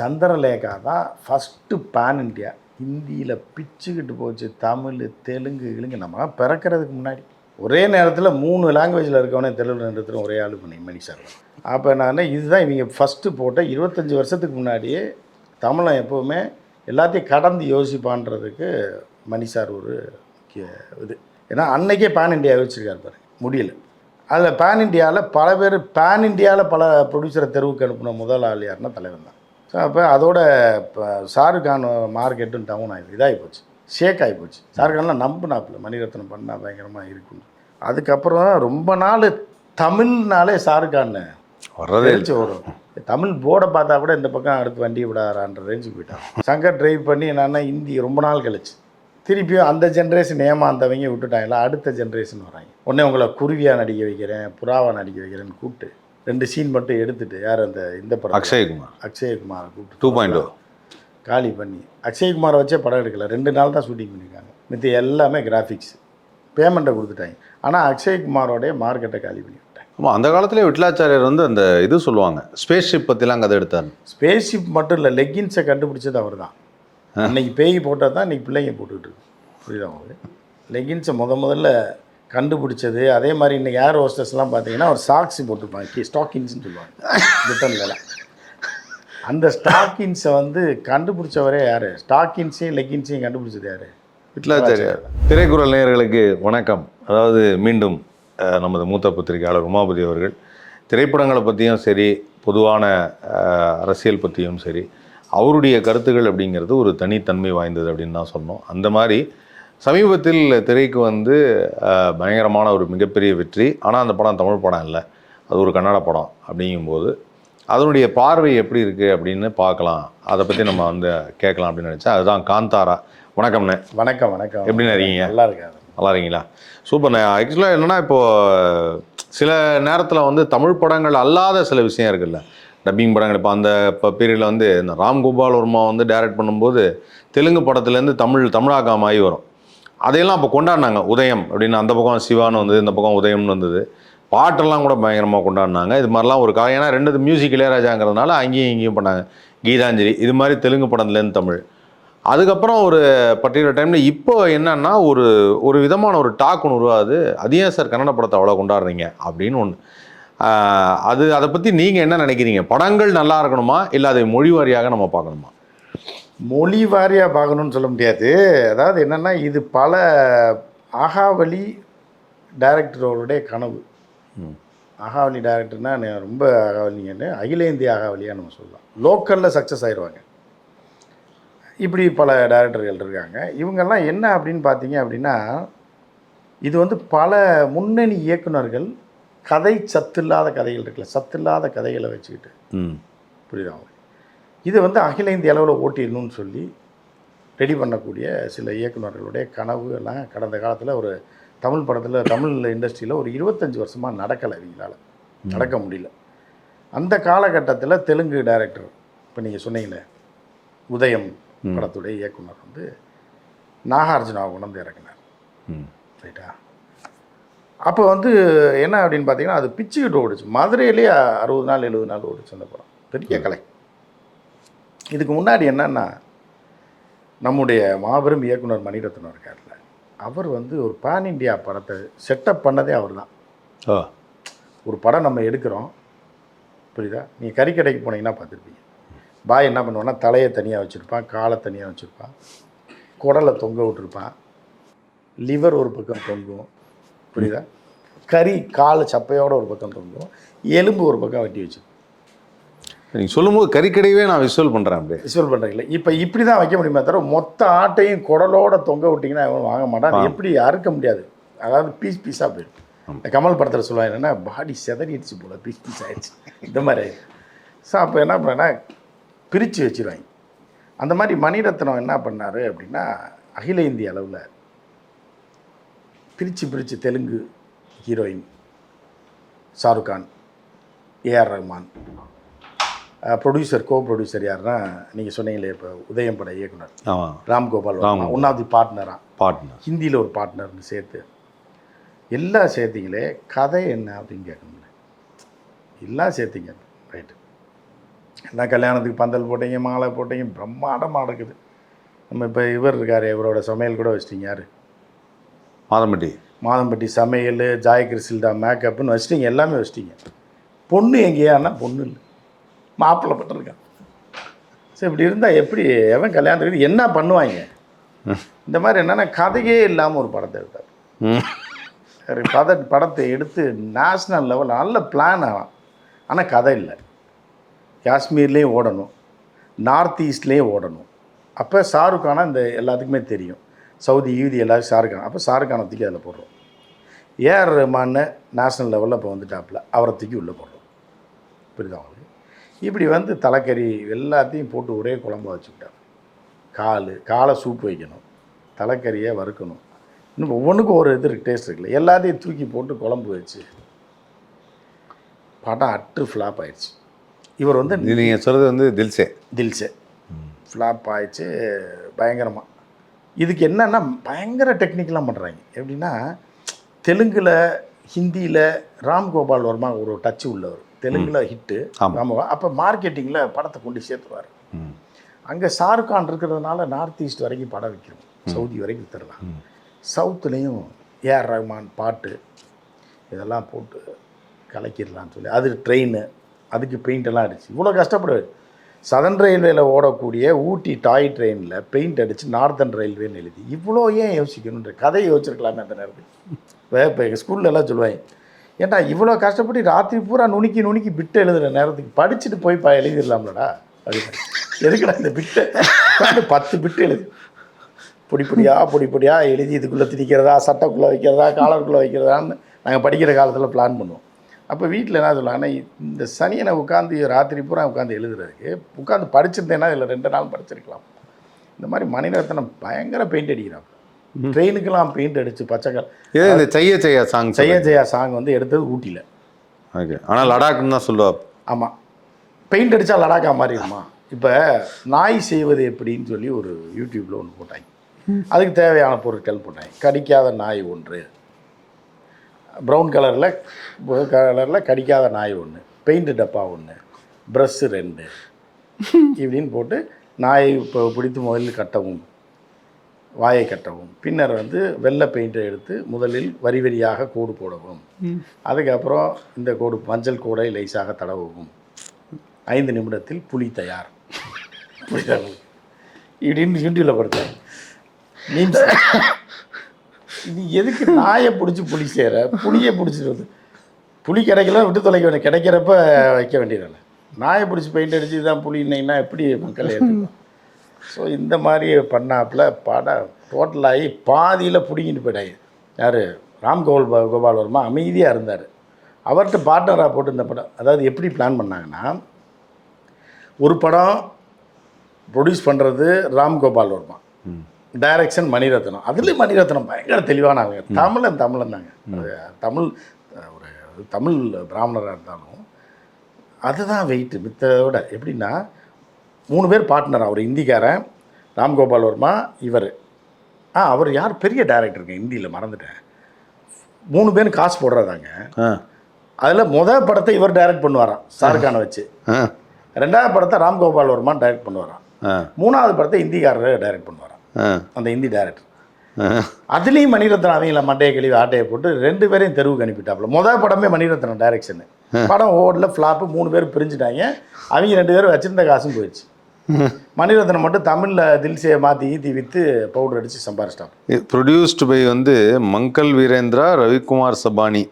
சந்திரலேகா தான் first pan India ஹிந்தியில் பிச்சுக்கிட்டு போச்சு தமிழ் தெலுங்கு இலுங்கு. நம்மளாம் பிறக்கிறதுக்கு முன்னாடி. ஒரே நேரத்தில் மூணு லாங்குவேஜில் இருக்கவனே தெலுங்கு நேரத்தில் ஒரே ஆளு பண்ணி மணி சார். அப்போ நான் இதுதான் இவங்க ஃபஸ்ட்டு போட்ட இருபத்தஞ்சி வருஷத்துக்கு முன்னாடியே தமிழன் எப்போவுமே எல்லாத்தையும் கடந்து யோசிப்பான்றதுக்கு மணி சார் ஒரு முக்கிய இது. ஏன்னா அன்னைக்கே பேன் இண்டியா வச்சுருக்காரு பாருங்க முடியல. அதில் பேன் இண்டியாவில் பல பேர் பேன் இண்டியாவில் பல ப்ரொடியூசரை தெருவுக்கு அனுப்பின முதல் ஆள் யாருன்னா தலைவன் தான். ஸோ அப்போ அதோட இப்போ ஷாருக் கான் மார்க்கெட்டும் டவுன் ஆகி இதாகி போச்சு. ஷேக் ஆகி போச்சு. ஷாருக் கான்லாம் நம்பினாப்புல. மணிரத்னம் பண்ணால் பயங்கரமாக இருக்குன்னு அதுக்கப்புறம் ரொம்ப நாள் தமிழ்னாலே ஷாருக் கான் வர்றதே வரும். தமிழ் போர்டை பார்த்தா கூட இந்த பக்கம் அடுத்து வண்டி விடாரான்ற ரேஞ்சுக்கு போயிட்டான். சங்கர் டிரைவ் பண்ணி என்னன்னா இந்தி ரொம்ப நாள் கழிச்சு. திருப்பியும் அந்த ஜென்ரேஷன் ஏமாந்தவங்க விட்டுட்டாங்களா? அடுத்த ஜென்ரேஷன் வராங்க. உடனே உங்களை குருவியாக நடிக்க வைக்கிறேன் புறாவா நடிக்க வைக்கிறேன்னு கூப்பிட்டு ரெண்டு சீன் மட்டும் எடுத்துட்டு யார் அந்த இந்த படம் அக்ஷய்குமார். அக்ஷயகுமாரை கூப்பிட்டு டூ பாயிண்ட் காலி பண்ணி. அக்ஷயகுமாரை வச்சே படம் எடுக்கல. ரெண்டு நாள் தான் ஷூட்டிங் பண்ணியிருக்காங்க. மித்த எல்லாமே கிராஃபிக்ஸ் பேமெண்ட்டை கொடுத்துட்டாங்க. ஆனால் அக்ஷயகுமாரோடைய மார்க்கெட்டை காலி பண்ணி ஆமாம் அந்த காலத்திலே விட்லாச்சாரியர் வந்து அந்த இது சொல்லுவாங்க. ஸ்பேஸ் ஷிப் பற்றிலாம் கதை எடுத்தார். ஸ்பேஸ் ஷிப் மட்டும் இல்லை லெக்கின்ஸை கண்டுபிடிச்சது அவர் தான் அன்னைக்கு பேய் போட்டால் தான் இன்னைக்கு பிள்ளைங்க போட்டுக்கிட்டு இருக்கு. புரியுதா உங்களுக்கு? லெகின்ஸை முத முதல்ல கண்டுபிடிச்சது. அதே மாதிரி இன்னைக்கு ஏர் ஹோஸ்டர்ஸ்லாம் பார்த்தீங்கன்னா ஒரு சாக்ஸி போட்டிருப்பாங்க. ஸ்டாக்கின்ஸ்னு சொல்லுவாங்க. பிரிட்டன்லலாம் அந்த ஸ்டாக்கின்ஸை வந்து கண்டுபிடிச்சவரே யார்? ஸ்டாக்கின்ஸையும் லெகின்ஸையும் கண்டுபிடிச்சது யார்? விட்லாச்சாரியார் திரைக்குறள் நேயர்களுக்கு வணக்கம். அதாவது மீண்டும் நமது மூத்த பத்திரிகையாளர் உமாபதி அவர்கள். திரைப்படங்களை பற்றியும் சரி பொதுவான அரசியல் பற்றியும் சரி அவருடைய கருத்துகள் அப்படிங்கிறது ஒரு தனித்தன்மை வாய்ந்தது அப்படின்னு தான் சொன்னோம் அந்த மாதிரி சமீபத்தில் திரைக்கு வந்து பயங்கரமான ஒரு மிகப்பெரிய வெற்றி. ஆனால் அந்த படம் தமிழ் படம் இல்லை. அது ஒரு கன்னட படம் அப்படிங்கும்போது அதனுடைய பார்வை எப்படி இருக்குது அப்படின்னு பார்க்கலாம். அதை பற்றி நம்ம வந்து கேட்கலாம் அப்படின்னு நினச்சா அதுதான் காந்தாரா. வணக்கம்ண்ணே வணக்கம் வணக்கம். எப்படிண்ணே இருக்கீங்க? நல்லா இருக்காது நல்லா இருக்கீங்களா? சூப்பர்ண்ணே ஆக்சுவலாக என்னென்னா இப்போது சில நேரத்தில் வந்து தமிழ் படங்கள் அல்லாத சில விஷயம் இருக்குல்ல. டப்பிங் படங்கள். இப்போ அந்த இப்போ பீரியடில் வந்து இந்த ராம் கோபால் வர்மா வந்து டைரக்ட் பண்ணும்போது தெலுங்கு படத்துலேருந்து தமிழ் தமிழாக்கம் ஆகி வரும். அதையெல்லாம் அப்போ கொண்டாடினாங்க. உதயம் அப்படின்னு அந்த பக்கம் சிவான்னு வந்தது இந்த பக்கம் உதயம்னு வந்தது. பாட்டெல்லாம் கூட பயங்கரமாக கொண்டாடினாங்க. இது மாதிரிலாம் ஒரு காலம் ஏன்னா ரெண்டு மியூசிக் இளையராஜாங்கிறதுனால அங்கேயும் இங்கேயும் பண்ணாங்க. கீதாஞ்சலி இது மாதிரி தெலுங்கு படத்துலேருந்து தமிழ். அதுக்கப்புறம் ஒரு பர்டிகுலர் டைமில் இப்போ என்னன்னா ஒரு ஒரு விதமான ஒரு டாக் ஒன்று உருவாது அது ஏன் சார் கன்னட படத்தை அவ்வளோ கொண்டாடுறீங்க? அப்படின்னு ஒன்று அது அதை பற்றி நீங்கள் என்ன நினைக்கிறீங்க? படங்கள் நல்லா இருக்கணுமா? இல்லை அதை மொழி வாரியாக நம்ம பார்க்கணுமா? மொழி வாரியாக பார்க்கணும்னு சொல்ல முடியாது. அதாவது என்னென்னா இது பல ஆகாவளி டைரக்டரோடைய கனவு. ஆகாவளி டைரக்டர்னா நான் ரொம்ப ஆகாவலிங்கன்னு அகில இந்திய ஆகாவலியாக நம்ம சொல்லலாம். லோக்கலில் சக்ஸஸ் ஆயிடுவாங்க இப்படி பல டைரக்டர்கள் இருக்காங்க. இவங்கெல்லாம் என்ன அப்படின்னு பார்த்தீங்க அப்படின்னா இது வந்து பல முன்னணி இயக்குனர்கள் கதை சத்தில்லாத கதைகள் இருக்குல்ல சத்தில்லாத கதைகளை வச்சுக்கிட்டு. புரியுதா? இது வந்து அகில இந்திய அளவில் ஓட்டிடணும்னு சொல்லி ரெடி பண்ணக்கூடிய சில இயக்குனர்களுடைய கனவு எல்லாம் கடந்த காலத்தில் ஒரு தமிழ் படத்தில் தமிழ் இண்டஸ்ட்ரியில் ஒரு இருபத்தஞ்சி வருஷமாக நடக்கலை இவங்களால. நடக்க முடியல. அந்த காலகட்டத்தில் தெலுங்கு டைரக்டர் இப்போ நீங்கள் சொன்னீங்களே உதயம் படத்துடைய இயக்குனர் வந்து நாகார்ஜுனாவை கொண்டு வந்து இறக்குனார். ரைட்டா? அப்போ வந்து என்ன அப்படின்னு பார்த்தீங்கன்னா அது பிச்சுக்கிட்டு ஓடுச்சு. மதுரையிலேயே அறுபது நாள் எழுபது நாள் ஓடுச்சு அந்த படம். பெரிய கலை. இதுக்கு முன்னாடி என்னன்னா நம்முடைய மாபெரும் இயக்குனர் மணிரத்னம் இருக்கார்ல அவர் வந்து ஒரு பேன் இண்டியா படத்தை செட்டப் பண்ணதே அவர் தான் ஒரு படம் நம்ம எடுக்கிறோம். புரியுதா? நீங்கள் கறிக்கடைக்கு போனீங்கன்னா பார்த்துருப்பீங்க. பாய் என்ன பண்ணுவான்னா தலையை தனியாக வச்சுருப்பான் காலை தனியாக வச்சுருப்பான் குடலை தொங்க விட்டுருப்பான் லிவர் ஒரு பக்கம் தொங்கும் புரியுதா? கறி கால் சப்பையோட ஒரு பக்கம் தொங்கும் எலும்பு ஒரு பக்கம் வெட்டி வச்சு நீங்கள் சொல்லும்போது கறிக்கடையவே நான் விசுவல் பண்ணுறேன் அப்படியே. விசுவல் பண்ணுறீங்களா இப்போ இப்படி தான் வைக்க முடியுமே தவிர மொத்த ஆட்டையும் குடலோட தொங்க விட்டிங்கன்னா அவன் வாங்க மாட்டான். எப்படி அறுக்க முடியாது. அதாவது பீஸ் பீஸாக போயிடும். இந்த கமல் படத்தில் சொல்லுவாங்க என்னன்னா பாடி செதறிடுச்சு போல பீஸ் பீஸ் ஆயிடுச்சு. இந்த மாதிரி. ஸோ அப்போ என்ன பண்ணேன்னா பிரித்து வச்சிருவாங்க. அந்த மாதிரி மணிரத்னம் என்ன பண்ணார் அப்படின்னா அகில இந்திய அளவில் பிரித்து பிரித்து Telugu heroine Shahrukh Khan A R Rahman producer co producer யாருன்னா நீங்கள் சொன்னீங்களே இப்போ உதயம் பட இயக்குனர். ஆமாம் Ram Gopal Ram one of the பார்ட்னராக பார்ட்னர் ஹிந்தியில் ஒரு பார்ட்னர்னு சேர்த்து. எல்லாம் சேர்த்தீங்களே கதை என்ன அப்படின்னு கேட்கணும்ல. எல்லாம் சேர்த்தீங்க. ரைட்டு எல்லாம் கல்யாணத்துக்கு பந்தல் போட்டீங்க மாலை போட்டீங்க பிரம்மாண்டமாக நடக்குது. நம்ம இப்போ இவர் இருக்காரு இவரோட சமையல் கூட வச்சிட்டீங்க யார்? மாதம்பட்டி. மாதம்பட்டி சமையல் ஜாய் கிறிஸ்டில்டா மேக்கப்னு வச்சிட்டீங்க எல்லாமே வச்சிட்டீங்க. பொண்ணு எங்கேயான்னா பொண்ணு இல்லை. மாப்பிள்ளப்பட்டிருக்கான் சரி இப்படி இருந்தால் எப்படி? எவன் கல்யாணத்துக்கு என்ன பண்ணுவாங்க? இந்த மாதிரி என்னென்னா கதையே இல்லாமல் ஒரு படத்தை எடுத்தார். சரி பத படத்தை எடுத்து நேஷ்னல் லெவல் நல்ல பிளான் ஆகலாம் ஆனால் கதை இல்லை. காஷ்மீர்லேயும் ஓடணும். நார்த் ஈஸ்ட்லேயும் ஓடணும். அப்போ ஷாருக்கான இந்த எல்லாத்துக்குமே தெரியும். சவுதி ஈதி எல்லாரும் ஷாருக்கான் அப்போ ஷாருக் தூக்கி அதில் போடுறோம். ஏஆர் ரஹ்மான்னு நேஷ்னல் லெவலில் இப்போ வந்துட்டாப்புல. அவரை தூக்கி உள்ளே போடுறோம். புரியுதா அவங்களுக்கு இப்படி வந்து தலைக்கறி எல்லாத்தையும் போட்டு ஒரே குழம்பா வச்சுக்கிட்டாங்க கால் காலை சூப் வைக்கணும் தலைக்கறியை வறுக்கணும். இன்னும் ஒவ்வொன்றுக்கும் ஒரு இது டேஸ்ட் இருக்குல்ல. எல்லாத்தையும் தூக்கி போட்டு குழம்பு வச்சு படம் அட்டு ஃப்ளாப் ஆயிடுச்சு. இவர் வந்து நீங்கள் சொல்கிறது வந்து தில்சே. தில்சே. ஃப்ளாப் ஆயிடுச்சு பயங்கரமாக இதுக்கு என்னன்னா பயங்கர டெக்னிக்கலாக பண்ணுறாங்க எப்படின்னா தெலுங்கில் ஹிந்தியில் ராம் கோபால் வர்மா ஒரு டச்சு உள்ளவர். தெலுங்கில் ஹிட்டு. ராமவா அப்போ மார்க்கெட்டிங்கில் படத்தை கொண்டு சேர்த்துருவார் ம். அங்கே ஷாருக் கான் இருக்கிறதுனால நார்த் ஈஸ்ட் வரைக்கும் படம் விற்கிறோம் சவுதி வரைக்கும் வித்துடலாம். சவுத்துலேயும் ஏஆர் ரஹ்மான் பாட்டு இதெல்லாம் போட்டு கலக்கிடலாம்னு சொல்லி அது ட்ரெயின் அதுக்கு பெயிண்ட் எல்லாம் அடிச்சு. இவ்வளோ கஷ்டப்படுவார். சதன் ரயில்வேல ஓடக்கூடிய ஊட்டி டாய் ட்ரெயினில் பெயிண்ட் அடித்து நார்த்தன் ரயில்வேன்னு எழுதி. இவ்வளோ ஏன் யோசிக்கணுன்ற கதையை யோசிச்சிருக்கலாமே அந்த நேரத்துக்கு இப்போ எங்கள் ஸ்கூல்ல எல்லாம் சொல்லுவாங்க ஏன்டா இவ்வளோ கஷ்டப்பட்டு ராத்திரி பூரா நுணுக்கி நுணுக்கி பிட்டு எழுதுகிற நேரத்துக்கு படிச்சுட்டு போய் பா எழுதிடலாம்லடா. அப்படின்னு எதுக்குடா இந்த பிட்டு உட்காந்து பத்து பிட்டு எழுது. பொடி பொடியா பொடி பொடியா எழுதி இதுக்குள்ளே திணிக்கிறதா சட்டைக்குள்ளே வைக்கிறதா காலருக்குள்ளே வைக்கிறதான்னு நாங்கள் படிக்கிற காலத்தில் பிளான் பண்ணுவோம். அப்போ வீட்டில் என்ன சொல்லுவாங்கன்னா இந்த சனியனை உட்காந்து ராத்திரி பூரா உட்காந்து எழுதுறதுக்கு உட்காந்து படிச்சிருந்தேன்னா இதில் ரெண்டு நாள் படிச்சிருக்கலாம். இந்த மாதிரி மணிரத்னம் பயங்கர பெயிண்ட் அடிக்கிறான். ட்ரெயினுக்கெல்லாம் பெயிண்ட் அடித்து பச்சைக்கல் இது இந்த செய்ய செய்ய சாங் ஜெய ஜெயா சாங் வந்து எடுத்தது ஊட்டியில். ஓகே ஆனால் லடாக்னு தான் சொல்லுவா. ஆமாம் பெயிண்ட் அடித்தா லடாக்கா மாறிடுமா இப்போ நாய் செய்வது எப்படின்னு சொல்லி ஒரு யூடியூப்பில் ஒன்று போட்டாங்க. அதுக்கு தேவையான பொருட்கள் போட்டாங்க. கடிக்காத நாய் ஒன்று. ப்ரௌன் கலரில் கலரில் கடிக்காத நாய் ஒன்று பெயிண்ட் டப்பா ஒன்று ப்ரஷ்ஷு ரெண்டு. இப்படின்னு போட்டு நாயை இப்போ பிடித்து முதலில் கட்டவும். வாயை கட்டவும். பின்னர் வந்து வெள்ளை பெயிண்டை எடுத்து முதலில் வரி வரியாக கோடு போடவும். அதுக்கப்புறம் இந்த கோடு மஞ்சள் கோடை லேசாக தடவவும். ஐந்து நிமிடத்தில் புளி தயார்? இப்படின்னு யூடியூப்ல படுத்தேன். மீன்ஸ் இது எதுக்கு நாயை பிடிச்சி புளி சேர புளியை பிடிச்சிட்டு வந்து புளி கிடைக்கல விட்டு தொலைக்க வேண்டிய கிடைக்கிறப்ப வைக்க வேண்டியதில்ல நாயை பிடிச்சி பெயிண்ட் அடிச்சு இதுதான் புளின்னா எப்படி மக்கள் ஏற்றுக்கலாம் ஸோ இந்த மாதிரி பண்ணாப்புல படம் டோட்டலாகி பாதியில் பிடிங்கிட்டு போயிட்டாங்க யார்? ராம் கோபால் வர்மா அமைதியாக இருந்தார். அவர்கிட்ட பார்ட்னராக போட்டு இந்த படம் அதாவது எப்படி பிளான் பண்ணாங்கன்னா ஒரு படம் ப்ரொடியூஸ் பண்ணுறது ராம் கோபால் வர்மா. டைரக்ஷன் மணிரத்னம். அதுலேயும் மணிரத்னம் பயங்கர தெளிவான ஆளுங்க. தமிழன் தமிழன் தாங்க. தமிழ் ஒரு தமிழ் பிராமணராக இருந்தாலும் அதுதான் வெயிட்டு மித்தோட எப்படின்னா மூணு பேர் பார்ட்னர் அவர் ஹிந்திக்காரன் ராம்கோபால் வர்மா இவர். ஆ அவர் யார்? பெரிய டேரக்டருங்க ஹிந்தியில் மறந்துட்டேன். மூணு பேரும் காசு போடுறதாங்க. அதில் முதல் படத்தை இவர் டைரக்ட் பண்ணுவாராம் ஷாருக்கானை வச்சு. ரெண்டாவது படத்தை ராம்கோபால் வர்மா டைரக்ட் பண்ணுவாராம். மூணாவது படத்தை ஹிந்திக்காரர் டைரக்ட் பண்ணுவாராம் அந்த ஹிந்தி டைரக்டர் அதுலேயும் மணிரத்னம் அவங்கள மண்டையை கழுவி ஆட்டையை போட்டு ரெண்டு பேரையும் தெருவுக்கு அனுப்பிட்டாப்புல. முதல் படமே மணிரத்னம் டைரக்ஷனு படம் ஓடல ஃப்ளாப்பு மூணு பேர் பிரிஞ்சுட்டாங்க. அவங்க ரெண்டு பேரும் வச்சிருந்த காசும் போயிடுச்சு. மணிரத்னம் மட்டும் தமிழில் தில்சையை மாற்றி ஈத்தி விற்று பவுடர் அடித்து சம்பாரிச்சிட்டான். ப்ரொடியூஸ்டு பை வந்து மங்கல் வீரேந்திரா ரவிக்குமார் சபானி.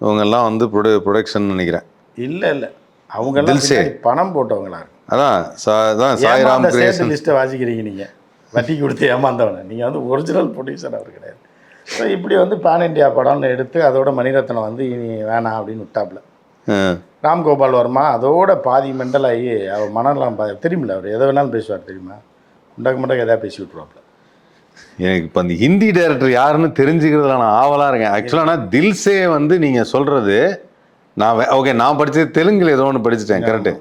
இவங்கெல்லாம் வந்து ப்ரொடு ப்ரொடக்ஷன் நினைக்கிறேன். இல்லை இல்லை. அவங்கெல்லாம் தில்சே. பணம் போட்டவங்களா அதான் சா அதான் சாய்ராம் கிரியேஷன் லிஸ்ட்டை வாசிக்கிறீங்க நீங்கள் வட்டி கொடுத்து ஏமாந்தவன. நீங்கள் வந்து ஒரிஜினல் ப்ரொடியூசர் அவர் கிடையாது. ஸோ இப்படி வந்து பான் இண்டியா படம்னு எடுத்து அதோட மணிரத்னம் வந்து இனி வேணாம் அப்படின்னு விட்டாப்புல ராம்கோபால் வர்மா அதோட பாதி மெண்டல் ஆகி அவர் மனநலம் பா தெரியுமில்ல அவர் எதை வேணாலும் பேசுவார் தெரியுமா? குண்டக்கு மண்டக்கு எதாவது பேசி விட்ருவாப்புல எனக்கு இப்போ அந்த ஹிந்தி டைரக்டர் யாருன்னு தெரிஞ்சுக்கிறதுல நான் ஆவலாக இருக்கேன். ஆக்சுவலாக நான் தில்சே வந்து நீங்கள் சொல்கிறது நான் ஓகே நான் படித்தது தெலுங்குல ஏதோ ஒன்று படிச்சுட்டேன் correct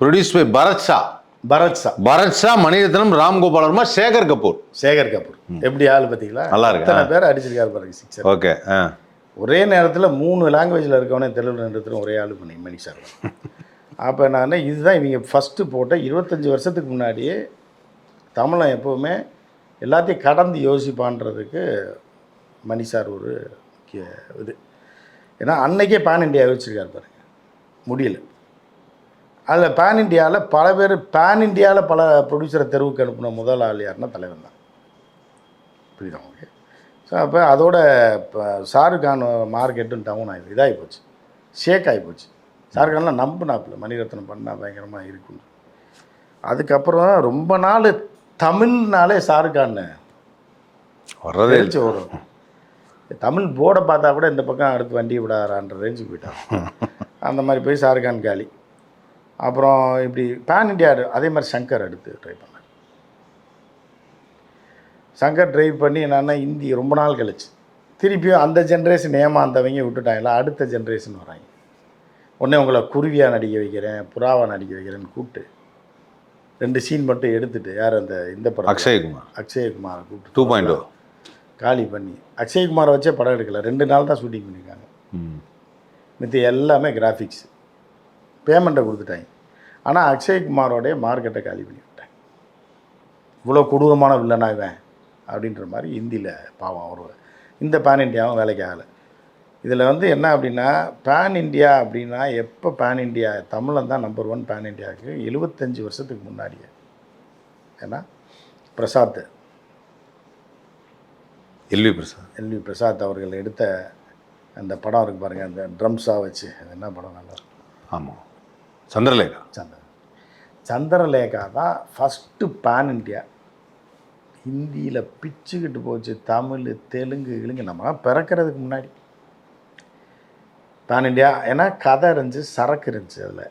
produce by Bharat Shah Bharat Shah. Bharat Shah Mani Ratnam Ram Gopal Varma Shekhar Kapur. Shekhar Kapur. எப்படி ஆள் பார்த்தீங்களா? நல்லா இருக்கு, பேர் அடிச்சிருக்காரு பாருங்க சிக்ஸர் ஓகே ஆ. ஒரே நேரத்தில் மூணு லாங்குவேஜில் இருக்கவனே தெலுங்கு நிறுத்துற ஒரே ஆள் பண்ணி மணி சார் அப்போ நான் இதுதான் இவங்க ஃபஸ்ட்டு போட்ட இருபத்தஞ்சி வருஷத்துக்கு முன்னாடியே தமிழன் எப்போவுமே எல்லாத்தையும் கடந்து யோசிப்பான்றதுக்கு மணி சார் ஒரு முக்கிய இது. ஏன்னா அன்னைக்கே பேன் இண்டியா யோசிச்சிருக்காரு பாருங்க. முடியல. அதில் பேன் இண்டியாவில் பல பேர் பேன் இண்டியாவில் பல ப்ரொடியூசரை தெருவுக்கு அனுப்பின முதல் ஆள் யாருன்னா தலைவன் தான். புரியுதா உங்களுக்கு? ஸோ அப்போ அதோட இப்போ ஷாருக் கான் மார்க்கெட்டும் டவுன் ஆகி இதாகி போச்சு. ஷேக் ஆகி போச்சு. ஷாருக் கான்லாம் நம்பினாப்புல மணிரத்னம் பண்ணால் பயங்கரமாக இருக்குன்னு அதுக்கப்புறம் ரொம்ப நாள் தமிழ்னாலே ஷாருக் கான் வர்றதே. வெளிச்சு வரும். தமிழ் போர்டை பார்த்தா கூட இந்த பக்கம் அடுத்து வண்டி விடாரான்ற ரேஞ்சுக்கு போயிட்டான். அந்த மாதிரி போய் ஷாருக் கான் காலி. அப்புறம் இப்படி பேன் இண்டியா அதே மாதிரி சங்கர் அடுத்து ட்ரை பண்ணார் சங்கர் ட்ரைவ் பண்ணி என்னன்னா இந்தி ரொம்ப நாள் கழிச்சு. திருப்பியும் அந்த ஜென்ரேஷன் ஏமாந்தவங்க விட்டுட்டாங்களா? அடுத்த ஜென்ரேஷன் வராங்க. உடனே உங்களை குருவியாக நடிக்க வைக்கிறேன் புறாவா நடிக்க வைக்கிறேன்னு கூப்பிட்டு ரெண்டு சீன் மட்டும் எடுத்துட்டு யார் அந்த இந்த படம் அக்ஷய்குமார். அக்ஷயகுமாரை கூப்பிட்டு டூ பாயிண்ட் காலி பண்ணி. அக்ஷய்குமாரை வச்சே படம் எடுக்கல. ரெண்டு நாள் தான் ஷூட்டிங் பண்ணியிருக்காங்க. மித்த எல்லாமே கிராஃபிக்ஸ் பேமெண்ட்டை கொடுத்துட்டாங்க. ஆனால் அக்ஷய்குமாரோடைய மார்க்கெட்டை காலி பண்ணி விட்டாங்க இவ்வளோ கொடூரமான வில்லனா இவன். அப்படின்ற மாதிரி ஹிந்தியில் பாவம் அவர் இந்த பேன் இண்டியாவும் வேலைக்கு ஆகலை. இதில் வந்து என்ன அப்படின்னா பேன் இண்டியா அப்படின்னா எப்போ பேன் இண்டியா தமிழன் தான் நம்பர் ஒன் பேன் இண்டியாவுக்கு எழுபத்தஞ்சு வருஷத்துக்கு முன்னாடியே. ஏன்னா பிரசாத் எல்வி பிரசாத். எல்வி பிரசாத் அவர்கள் எடுத்த அந்த படம் இருக்கு பாருங்கள் அந்த ட்ரம்ஸாக வச்சு. அது என்ன படம்? நல்லா ஆமாம் சந்திரலேகா. சந்திரன் சந்திரலேகா தான் ஃபஸ்ட்டு பேன் இண்டியா ஹிந்தியில் பிச்சுக்கிட்டு போச்சு தமிழ் தெலுங்கு இலுங்கு. நம்ம பிறக்கிறதுக்கு முன்னாடி. பேன் இண்டியா ஏன்னா கதை இருந்துச்சு சரக்கு இருந்துச்சு அதில்.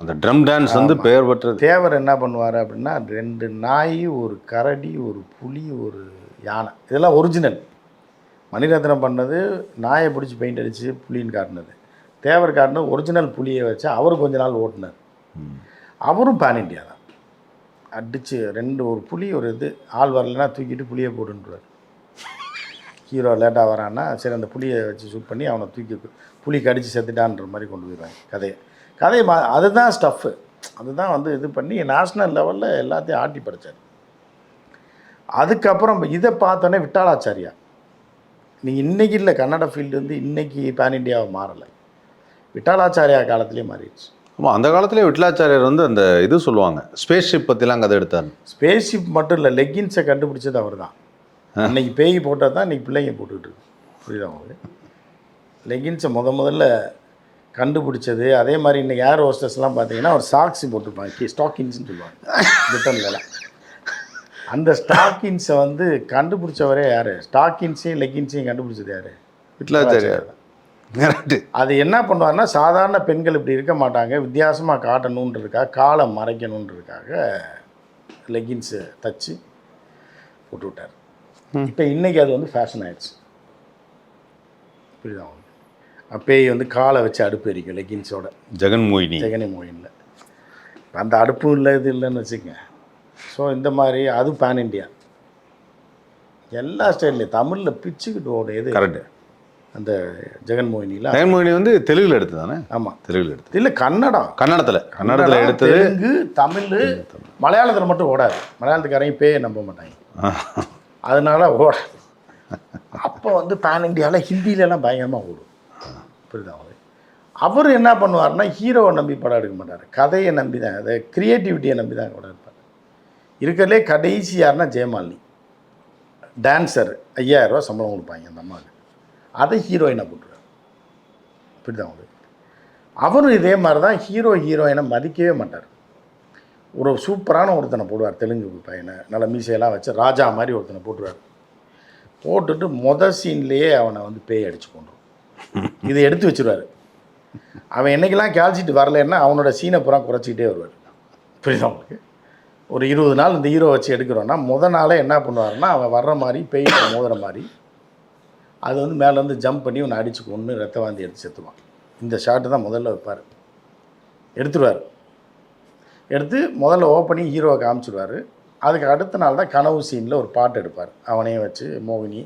அந்த ட்ரம் டான்ஸ் வந்து பெயர் பெற்றது. தேவர் என்ன பண்ணுவார் அப்படின்னா ரெண்டு நாய் ஒரு கரடி ஒரு புலி ஒரு யானை. இதெல்லாம் ஒரிஜினல் மணிரத்னம் பண்ணது நாயை பிடிச்சி பெயிண்ட் அடித்து புலின்னு காட்டினது. தேவர் காட்டினது ஒரிஜினல் புலியை வச்சு அவர் கொஞ்ச நாள் ஓட்டினார். அவரும் பேன் இண்டியா தான். அடித்து ரெண்டு ஒரு புளி ஒரு இது ஆள் வரலைன்னா தூக்கிட்டு புளியை போட்டுன்றார் ஹீரோ லேட்டாக வரான்னா சரி அந்த புளியை வச்சு ஷூட் பண்ணி அவனை தூக்கி புளி கடிச்சு செத்துட்டான்ற மாதிரி கொண்டு போயிடுவாங்க கதையை. கதையை மா அதுதான் ஸ்டஃப்பு அதுதான் வந்து இது பண்ணி நேஷ்னல் லெவலில் எல்லாத்தையும் ஆட்டி படைச்சார். அதுக்கப்புறம் இதை பார்த்தோன்னே விட்டாலாச்சாரியா நீங்கள் இன்றைக்கி இல்லை கன்னட ஃபீல்டு வந்து இன்றைக்கி பேன் இண்டியாவை மாறலை. விட்டாலாச்சாரியா காலத்திலே மாறிடுச்சு. ஆமாம் அந்த காலத்திலே விட்லாச்சாரியர் வந்து அந்த இது சொல்லுவாங்க. ஸ்பேஸ் ஷிப் பற்றிலாம் கதை எடுத்தார். ஸ்பேஸ் ஷிப் மட்டும் இல்லை லெக்கின்ஸை கண்டுபிடிச்சது அவர் தான் அன்னைக்கு பேய் போட்டால் தான் இன்றைக்கி பிள்ளைங்க போட்டுக்கிட்டு இருக்கு. புரியுதா உங்களுக்கு? லெகின்ஸை முத முதல்ல கண்டுபிடிச்சது. அதே மாதிரி இன்றைக்கி ஏர் ஹோஸ்டர்ஸ்லாம் பார்த்தீங்கன்னா ஒரு சாக்ஸி போட்டிருப்பாங்க. கீ ஸ்டாக்கின்ஸ்னு சொல்லுவாங்க. பிரிட்டன்லலாம் அந்த ஸ்டாக்கின்ஸை வந்து கண்டுபிடிச்சவரே யார்? ஸ்டாக்கின்ஸையும் லெகின்ஸையும் கண்டுபிடிச்சது யார்? விட்லாச்சாரியார் கரெக்டு அது என்ன பண்ணுவாருன்னா சாதாரண பெண்கள் இப்படி இருக்க மாட்டாங்க. வித்தியாசமாக காட்டணுன்றதுக்காக காலை மறைக்கணுன்றதுக்காக லெகின்ஸு தச்சு போட்டு விட்டார். இப்போ இன்றைக்கி அது வந்து ஃபேஷன் ஆயிடுச்சு. புரியுதா உங்களுக்கு? அப்பேய் வந்து காலை வச்சு அடுப்பு எரிக்கும் லெகின்ஸோட ஜெகன் மோகினி. ஜெகனி மோயினில் அந்த அடுப்பும் இல்லை இது இல்லைன்னு வச்சுக்கங்க. ஸோ இந்த மாதிரி அது பேன் இண்டியா எல்லா ஸ்டைல்லையும் தமிழில் பிச்சுக்கிட்டு ஓடும் எது கரெக்டு அந்த ஜெகன் மோகினியில் ஜெகன் மோகினி வந்து தெலுங்குல எடுத்து தானே ஆமாம் தெலுங்குல எடுத்து இல்லை கன்னடம். கன்னடத்தில். கன்னடத்தில் எடுத்தது. தெலுங்கு தமிழ் மலையாளத்தில் மட்டும் ஓடாது. மலையாளத்துக்காரையும் பேய நம்ப மாட்டாங்க. அதனால ஓட அப்போ வந்து பேன் இண்டியாவில் ஹிந்திலலாம் பயங்கரமாக ஓடும். புரியுதா உங்களுக்கு அவர் என்ன பண்ணுவார்னா ஹீரோவை நம்பி படம் எடுக்க மாட்டார். கதையை நம்பி தான் அதை க்ரியேட்டிவிட்டியை நம்பி தான் படம் எடுப்பார் இருக்கிறதுலே கடைசி யாருன்னா ஜெயமாலினி. டான்ஸர் ஐயாயிரரூவா சம்பளம் கொடுப்பாங்க அந்த அம்மாவுக்கு. அதை ஹீரோயினை போட்டுருவார் தான் உங்களுக்கு? அவரும் இதே மாதிரி தான் ஹீரோ ஹீரோயினை மதிக்கவே மாட்டார். ஒரு சூப்பரான ஒருத்தனை போடுவார் தெலுங்கு பையனை. நல்ல மீசையெல்லாம் வச்சு ராஜா மாதிரி ஒருத்தனை போட்டுருவார். போட்டுட்டு மொதல் சீன்லேயே அவனை வந்து பேய் அடிச்சு கொண்டுரும் இதை எடுத்து வச்சிருவாரு. அவன் என்னைக்கெல்லாம் கேல்சிட்டு வரலைன்னா அவனோட சீனை புறா குறைச்சிக்கிட்டே வருவார். புரியுதா அவனுக்கு ஒரு இருபது நாள் இந்த ஹீரோ வச்சு எடுக்கிறோன்னா முத நாளே என்ன பண்ணுவாருன்னா அவன் வர்ற மாதிரி பேய் மோதுற மாதிரி அது வந்து மேலேருந்து ஜம்ப் பண்ணி உன்னை அடிச்சு கொண்டு ரத்த வாந்தி எடுத்து செத்துவான் இந்த ஷாட்டு தான் முதல்ல வைப்பார். எடுத்துருவார். எடுத்து முதல்ல ஓப்பனிங் ஹீரோவை காமிச்சிடுவார் அதுக்கு அடுத்த நாள் தான் கனவு சீனில் ஒரு பாட்டு எடுப்பார். அவனையும் வச்சு மோகினி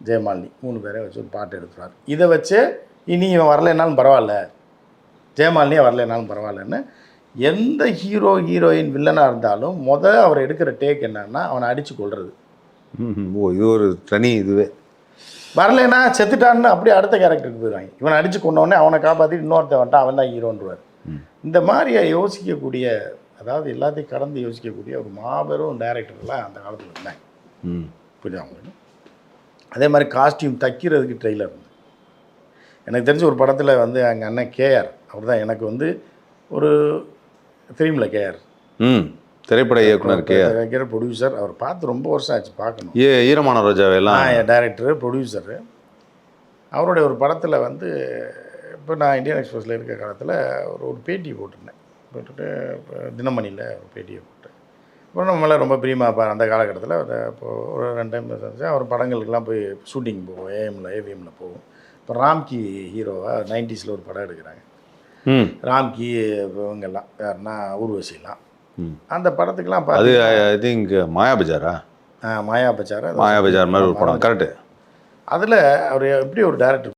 ஜெயமாலினி மூணு பேரையும் வச்சு ஒரு பாட்டு எடுத்துருவார். இதை வச்சு இனி இவன் வரலைனாலும் பரவாயில்ல. ஜெயமாலினியே வரலைனாலும் பரவாயில்லன்னு எந்த ஹீரோ ஹீரோயின் வில்லனாக இருந்தாலும் முதல் அவர் எடுக்கிற டேக் என்னன்னா அவனை அடித்து கொள்வது ஓ இது ஒரு தனி இதுவே. வரலைன்னா செத்துட்டான்னு அப்படியே அடுத்த கேரக்டருக்கு போயிடுவாங்க. இவனை அடித்து கொண்டோடனே அவனை காப்பாற்றி இன்னொருத்தன் வந்துட்டான் அவன் தான் ஹீரோன்றுவார். இந்த மாதிரி யோசிக்கக்கூடிய அதாவது எல்லாத்தையும் கடந்து யோசிக்கக்கூடிய ஒரு மாபெரும் டைரக்டர்லாம் அந்த காலத்தில் இருந்தாங்க. ம். புரியுதா உங்களுக்கு? அதே மாதிரி காஸ்டியூம் தைக்கிறதுக்கு ட்ரெய்லர் இருந்து எனக்கு தெரிஞ்ச ஒரு படத்தில் வந்து எங்கள் அண்ணன் கேஆர் அவர் தான் எனக்கு வந்து ஒரு தெரியுமில்ல கேஆர் ம். திரைப்பட இயக்குனர் கே. வைக்கிற ப்ரொடியூசர் அவர் பார்த்து ரொம்ப வருஷம் ஆச்சு பார்க்கணும். ஏ ஈரமான ரோஜாவை எல்லாம் நான் டைரக்டரு ப்ரொடியூசரு அவருடைய ஒரு படத்தில் வந்து இப்போ நான் இந்தியன் எக்ஸ்பிரஸில் இருக்க காலத்தில் ஒரு ஒரு பேட்டி போட்டிருந்தேன். போட்டுட்டு இப்போ தினமணியில் ஒரு பேட்டியை போட்டேன். அப்புறம் நம்ம மேலே ரொம்ப பிரியமாக இருப்பார் அந்த காலகட்டத்தில் ஒரு இப்போ ஒரு ரெண்டு டைம் சந்திச்சு அவர் படங்களுக்கெல்லாம் போய் ஷூட்டிங் போவோம் ஏஎம்ல ஏவிஎம்மில் போவோம். இப்போ ராம்கி ஹீரோவாக நைன்டிஸில் ஒரு படம் எடுக்கிறாங்க. ராம்கி இவங்கெல்லாம் யாருன்னா ஊர்வசிலாம். அந்த படத்துக்கெல்லாம் அது ஐ திங்க் மாயா பஜாரா? மாயா பச்சார மாயா பஜார் மாதிரி ஒரு படம். கரெக்டு அதில் அவர் எப்படி ஒரு டேரக்டர்